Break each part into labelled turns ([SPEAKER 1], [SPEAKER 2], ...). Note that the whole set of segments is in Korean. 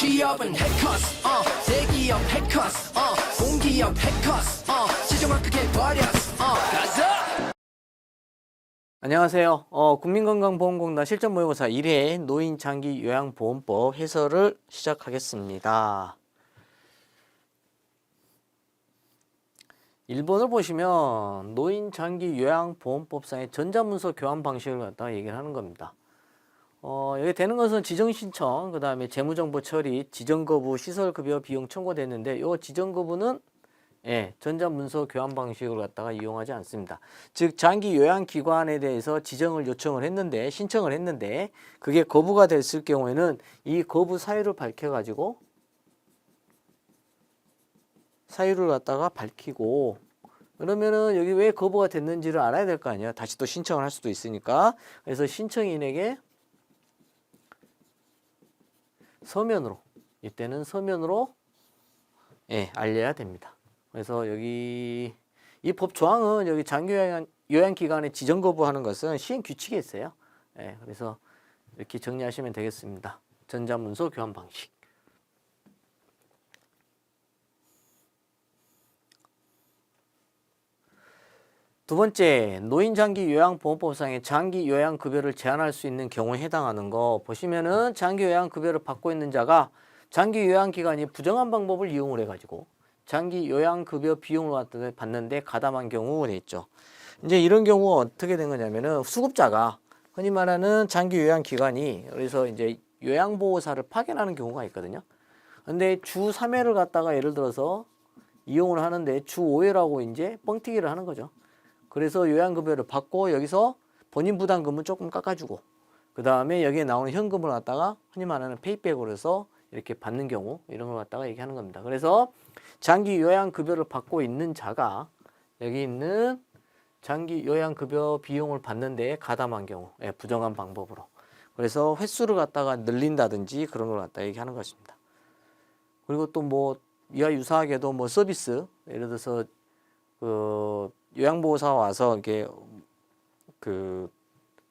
[SPEAKER 1] 취업은 해커스 어 대기업 해커스 어 공기업 해커스 어 시종을 크게 버렸어 어 가자
[SPEAKER 2] 안녕하세요. 어, 국민건강보험공단 실전 모의고사 1회 노인 장기 요양보험법 해설을 시작하겠습니다. 1번을 보시면 노인 장기 요양보험법상의 전자문서 교환 방식을 갖다가 얘기를 하는 겁니다. 어, 여기 되는 것은 지정 신청, 그 다음에 재무정보 처리, 지정 거부, 시설 급여 비용 청구됐는데 요 지정 거부는 예, 전자문서 교환 방식을 갖다가 이용하지 않습니다. 즉 장기 요양 기관에 대해서 지정을 요청을 했는데 신청을 했는데 그게 거부가 됐을 경우에는 이 거부 사유를 밝혀 가지고 사유를 갖다가 밝히고 그러면은 여기 왜 거부가 됐는지를 알아야 될 거 아니에요. 다시 또 신청을 할 수도 있으니까. 그래서 신청인에게 서면으로 이때는 서면으로 예, 알려야 됩니다. 그래서 여기 이 법 조항은 여기 장기 요양, 요양 기관에 지정 거부하는 것은 시행 규칙에 있어요. 예, 그래서 이렇게 정리하시면 되겠습니다. 전자문서 교환 방식. 두 번째, 노인 장기 요양 보험법상의 장기 요양 급여를 제한할 수 있는 경우에 해당하는 거 보시면은 장기 요양 급여를 받고 있는 자가 장기 요양 기간이 부정한 방법을 이용을 해가지고 장기 요양 급여 비용을 받는데 가담한 경우 돼 있죠. 이제 이런 경우 어떻게 된 거냐면은 수급자가 흔히 말하는 장기 요양 기관이 그래서 이제 요양보호사를 파견하는 경우가 있거든요. 근데 주 3회를 갖다가 예를 들어서 이용을 하는데 주 5회라고 이제 뻥튀기를 하는 거죠. 그래서 요양급여를 받고 여기서 본인 부담금은 조금 깎아주고 그 다음에 여기에 나오는 현금을 갖다가 흔히 말하는 페이백으로 해서 이렇게 받는 경우 이런 걸 갖다가 얘기하는 겁니다. 그래서 장기 요양급여를 받고 있는 자가 여기 있는 장기 요양급여 비용을 받는데 가담한 경우 예, 부정한 방법으로 그래서 횟수를 갖다가 늘린다든지 그런 걸 갖다 얘기하는 것입니다. 그리고 또 뭐 이와 유사하게도 뭐 서비스 예를 들어서 그 요양보호사 와서 이렇게 그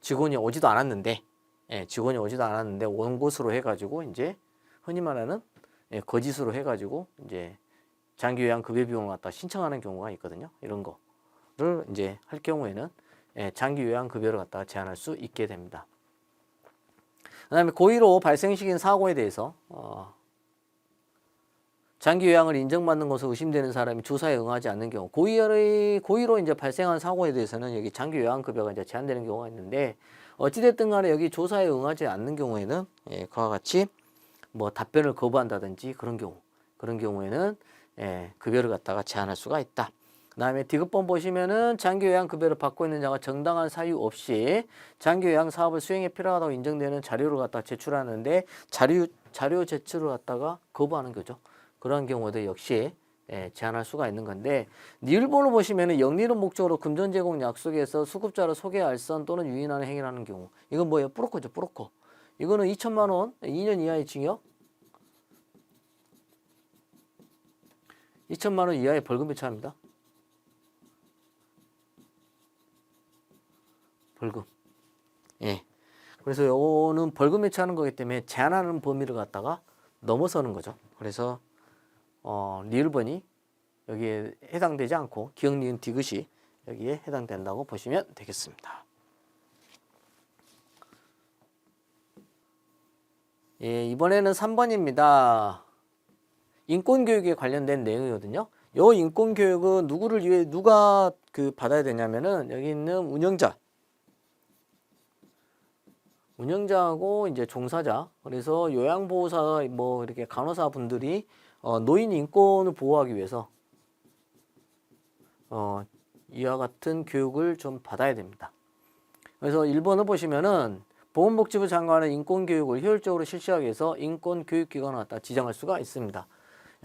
[SPEAKER 2] 직원이 오지도 않았는데 예, 직원이 오지도 않았는데 온 곳으로 해가지고 이제 흔히 말하는 예, 거짓으로 해가지고 이제 장기 요양 급여 비용을 갖다 신청하는 경우가 있거든요. 이런 거를 이제 할 경우에는 예, 장기 요양 급여를 갖다가 제한할 수 있게 됩니다. 그다음에 고의로 발생시킨 사고에 대해서 어, 장기 요양을 인정받는 것으로 의심되는 사람이 조사에 응하지 않는 경우 고의로 고의로 이제 발생한 사고에 대해서는 여기 장기 요양 급여가 이제 제한되는 경우가 있는데 어찌 됐든 간에 여기 조사에 응하지 않는 경우에는 예, 그와 같이 뭐 답변을 거부한다든지 그런 경우 그런 경우에는 예, 급여를 갖다가 제한할 수가 있다. 그 다음에 디귿번 보시면은 장기 요양 급여를 받고 있는 자가 정당한 사유 없이 장기 요양 사업을 수행에 필요하다고 인정되는 자료를 갖다 제출하는데 자료 자료 제출을 갖다가 거부하는 거죠. 그런 경우도 역시 예, 제한할 수가 있는 건데 니을본을 보시면은 영리는 목적으로 금전 제공 약속에서 수급자를 소개 알선 또는 유인하는 행위라는 경우 이건 뭐예요? 브로커죠, 브로커. 이거는 2천만 원, 2년 이하의 징역, 2천만 원 이하의 벌금에 처합니다. 벌금. 예. 그래서 요거는 벌금에 처하는 거기 때문에 제한하는 범위를 갖다가 넘어서는 거죠. 그래서 어, 리을번이 여기에 해당되지 않고 기억 니은 디귿이 여기에 해당된다고 보시면 되겠습니다. 예, 이번에는 3번입니다. 인권교육에 관련된 내용이거든요. 요 인권교육은 누구를 위해 누가 그 받아야 되냐면은 여기 있는 운영자, 운영자하고 이제 종사자. 그래서 요양보호사 뭐 이렇게 간호사 분들이 어, 노인 인권을 보호하기 위해서 어, 이와 같은 교육을 좀 받아야 됩니다. 그래서 1번을 보시면은 보건복지부 장관은 인권교육을 효율적으로 실시하기 위해서 인권교육기관을 갖다 지정할 수가 있습니다.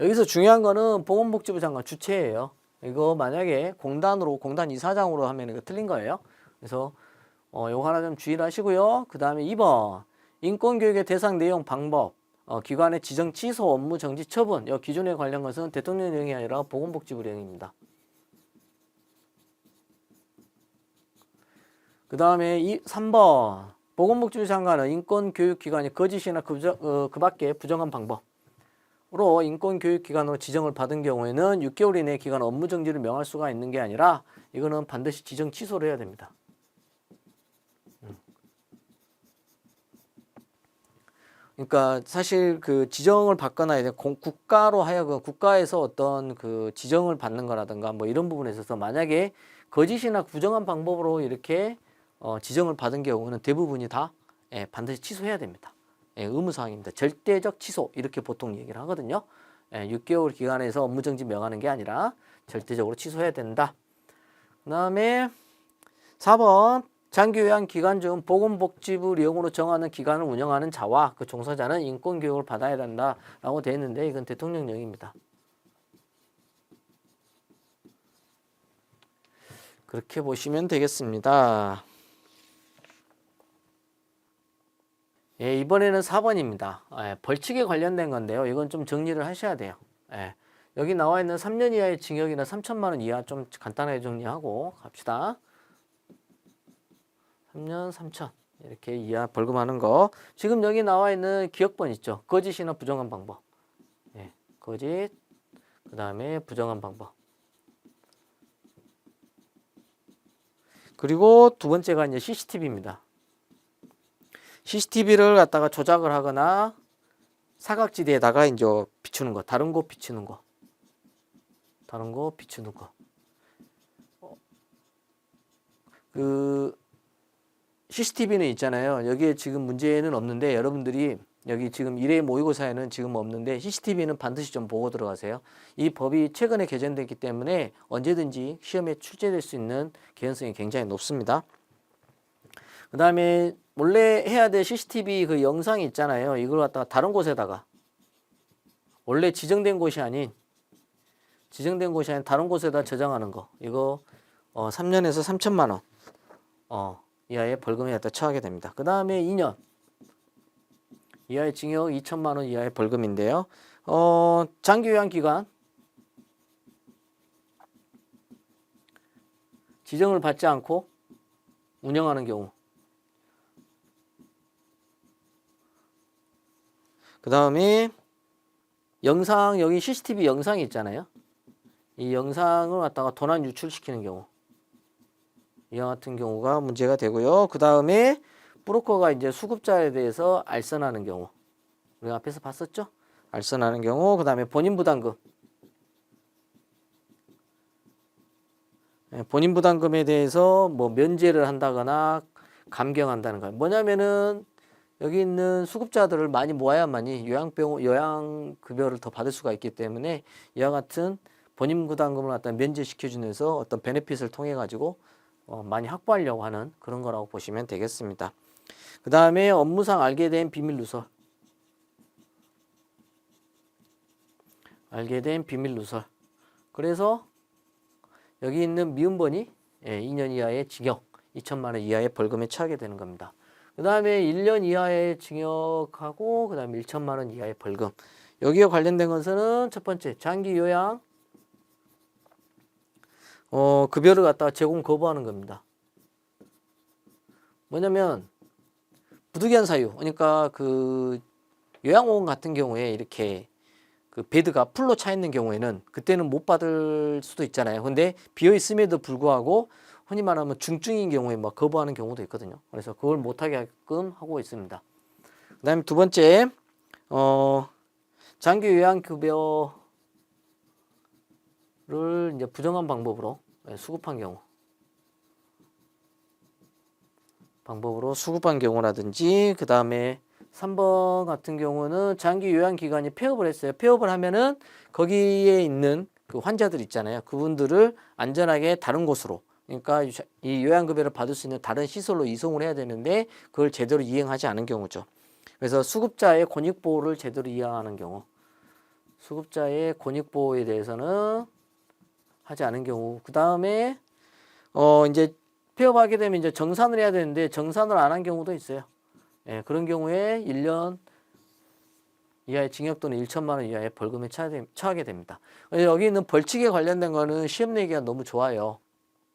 [SPEAKER 2] 여기서 중요한 거는 보건복지부 장관 주체예요. 이거 만약에 공단으로 공단 이사장으로 하면 이거 틀린 거예요. 그래서 어, 요거 하나 좀 주의를 하시고요. 그 다음에 2번 인권교육의 대상 내용 방법 어, 기관의 지정 취소 업무 정지 처분 요 기준에 관련 것은 대통령령이 아니라 보건복지부령입니다. 그 다음에 3번 보건복지부 장관은 인권교육기관이 거짓이나 그, 어, 그 밖에 부정한 방법 로 인권교육기관으로 지정을 받은 경우에는 6개월 이내 기간 업무 정지를 명할 수가 있는 게 아니라 이거는 반드시 지정 취소를 해야 됩니다. 그러니까 사실 그 지정을 받거나 이제 공- 국가로 하여금 국가에서 어떤 그 지정을 받는 거라든가 뭐 이런 부분에 있어서 만약에 거짓이나 부정한 방법으로 이렇게 어, 지정을 받은 경우는 대부분이 다 예, 반드시 취소해야 됩니다. 예, 의무사항입니다. 절대적 취소 이렇게 보통 얘기를 하거든요. 예, 6개월 기간에서 업무정지 명하는 게 아니라 절대적으로 취소해야 된다. 그 다음에 4번 장기요양 기간 중 보건복지부 령으로 정하는 기관을 운영하는 자와 그 종사자는 인권교육을 받아야 된다라고 되어 있는데 이건 대통령령입니다. 그렇게 보시면 되겠습니다. 예, 이번에는 4번입니다. 예, 벌칙에 관련된 건데요. 이건 좀 정리를 하셔야 돼요. 예, 여기 나와 있는 3년 이하의 징역이나 3천만 원 이하 좀 간단하게 정리하고 갑시다. 3년 3천 이렇게 이하 벌금하는 거. 지금 여기 나와 있는 기억번 있죠. 거짓이나 부정한 방법. 예, 거짓. 그 다음에 부정한 방법. 그리고 두 번째가 이제 CCTV입니다. CCTV를 갖다가 조작을 하거나 사각지대에다가 이제 비추는 거, 다른 곳 비추는 거, 다른 곳 비추는 거. 어, 그 CCTV는 있잖아요. 여기에 지금 문제는 없는데 여러분들이 여기 지금 일회 모의고사에는 지금 없는데 CCTV는 반드시 좀 보고 들어가세요. 이 법이 최근에 개정됐기 때문에 언제든지 시험에 출제될 수 있는 개연성이 굉장히 높습니다. 그 다음에 원래 해야 될 CCTV 그 영상이 있잖아요. 이걸 갖다가 다른 곳에다가 원래 지정된 곳이 아닌 지정된 곳이 아닌 다른 곳에다 저장하는 거 이거 어, 3년에서 3천만 원 어, 이하의 벌금에 갖다 처하게 됩니다. 그 다음에 2년 이하의 징역 2천만 원 이하의 벌금인데요. 어, 장기 요양 기간 지정을 받지 않고 운영하는 경우 그 다음에 영상 여기 CCTV 영상이 있잖아요. 이 영상을 갖다가 도난 유출시키는 경우 이와 같은 경우가 문제가 되고요. 그 다음에 브로커가 이제 수급자에 대해서 알선하는 경우 우리가 앞에서 봤었죠? 알선하는 경우 그 다음에 본인 부담금 예, 본인 부담금에 대해서 뭐 면제를 한다거나 감경한다는 거예요. 뭐냐면은 여기 있는 수급자들을 많이 모아야만이 요양병 요양급여를 더 받을 수가 있기 때문에 이와 같은 본인 부담금을 갖다 면제시켜 주면서 어떤 베네핏을 통해 가지고 어, 많이 확보하려고 하는 그런 거라고 보시면 되겠습니다. 그 다음에 업무상 알게 된 비밀 누설. 알게 된 비밀 누설. 그래서 여기 있는 미음번이 예, 2년 이하의 징역, 2천만 원 이하의 벌금에 처하게 되는 겁니다. 그 다음에 1년 이하의 징역하고 그 다음에 1천만 원 이하의 벌금. 여기에 관련된 것은 첫 번째 장기 요양 어, 급여를 갖다가 제공 거부하는 겁니다. 뭐냐면 부득이한 사유, 그러니까 그 요양원 같은 경우에 이렇게 그 베드가 풀로 차 있는 경우에는 그때는 못 받을 수도 있잖아요. 근데 비어 있음에도 불구하고 흔히 말하면 중증인 경우에 막 거부하는 경우도 있거든요. 그래서 그걸 못하게끔 하고 있습니다. 그 다음에 두 번째, 어, 장기 요양급여를 이제 부정한 방법으로 예, 수급한 경우, 방법으로 수급한 경우라든지 그 다음에 3번 같은 경우는 장기 요양 기관이 폐업을 했어요. 폐업을 하면은 거기에 있는 그 환자들 있잖아요. 그분들을 안전하게 다른 곳으로 그러니까 이 요양급여를 받을 수 있는 다른 시설로 이송을 해야 되는데 그걸 제대로 이행하지 않은 경우죠. 그래서 수급자의 권익 보호를 제대로 이행하는 경우 수급자의 권익 보호에 대해서는 하지 않은 경우 그 다음에 어 이제 폐업하게 되면 이제 정산을 해야 되는데 정산을 안 한 경우도 있어요. 예, 그런 경우에 1년 이하의 징역 또는 1천만 원 이하의 벌금에 처하게, 됩니다. 여기 있는 벌칙에 관련된 거는 시험 내기가 너무 좋아요.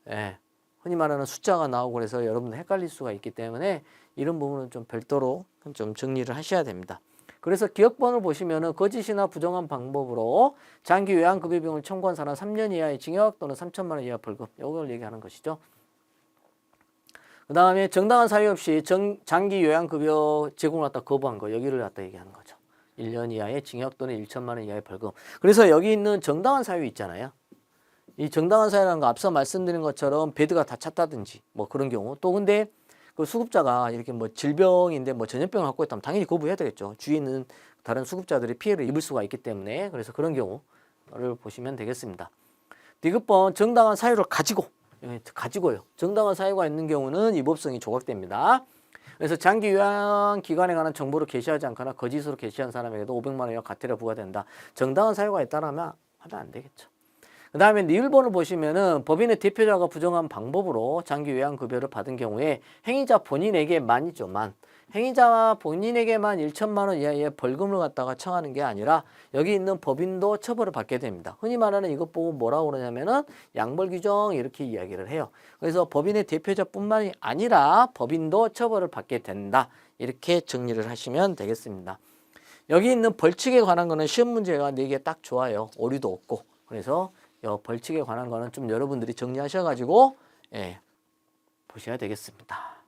[SPEAKER 2] 예, 흔히 말하는 숫자가 나오고 그래서 여러분 헷갈릴 수가 있기 때문에 이런 부분은 좀 별도로 좀 정리를 하셔야 됩니다. 그래서 기억번을 보시면은 거짓이나 부정한 방법으로 장기 요양급여비용을 청구한 사람 3년 이하의 징역 또는 3천만 원 이하 벌금 이걸 얘기하는 것이죠. 그 다음에 정당한 사유 없이 정, 장기 요양급여 제공을 갖다 거부한 거 여기를 갖다 얘기하는 거죠. 1년 이하의 징역 또는 1천만 원 이하의 벌금. 그래서 여기 있는 정당한 사유 있잖아요. 이 정당한 사유라는 거 앞서 말씀드린 것처럼 베드가 다 찼다든지 뭐 그런 경우 또 근데 그 수급자가 이렇게 뭐 질병인데 뭐 전염병을 갖고 있다면 당연히 거부해야 되겠죠. 있는 다른 수급자들이 피해를 입을 수가 있기 때문에 그래서 그런 경우를 보시면 되겠습니다. 디귿번 정당한 사유를 가지고 예, 가지고요. 정당한 사유가 있는 경우는 위법성이 조각됩니다. 그래서 장기 요양 기관에 관한 정보를 게시하지 않거나 거짓으로 게시한 사람에게도 500만 원 이하 과태료 부과된다. 정당한 사유가 있다라면 하면 안 되겠죠. 그 다음에 니을번을 보시면은 법인의 대표자가 부정한 방법으로 장기 요양급여를 받은 경우에 행위자 본인에게 만이죠, 만. 행위자 본인에게만 1천만 원 이하의 벌금을 갖다가 청하는 게 아니라 여기 있는 법인도 처벌을 받게 됩니다. 흔히 말하는 이것 보고 뭐라고 그러냐면은 양벌 규정 이렇게 이야기를 해요. 그래서 법인의 대표자뿐만이 아니라 법인도 처벌을 받게 된다. 이렇게 정리를 하시면 되겠습니다. 여기 있는 벌칙에 관한 거는 시험 문제가 4개 딱 좋아요. 오류도 없고. 그래서 요 벌칙에 관한 거는 좀 여러분들이 정리하셔가지고 예, 보셔야 되겠습니다.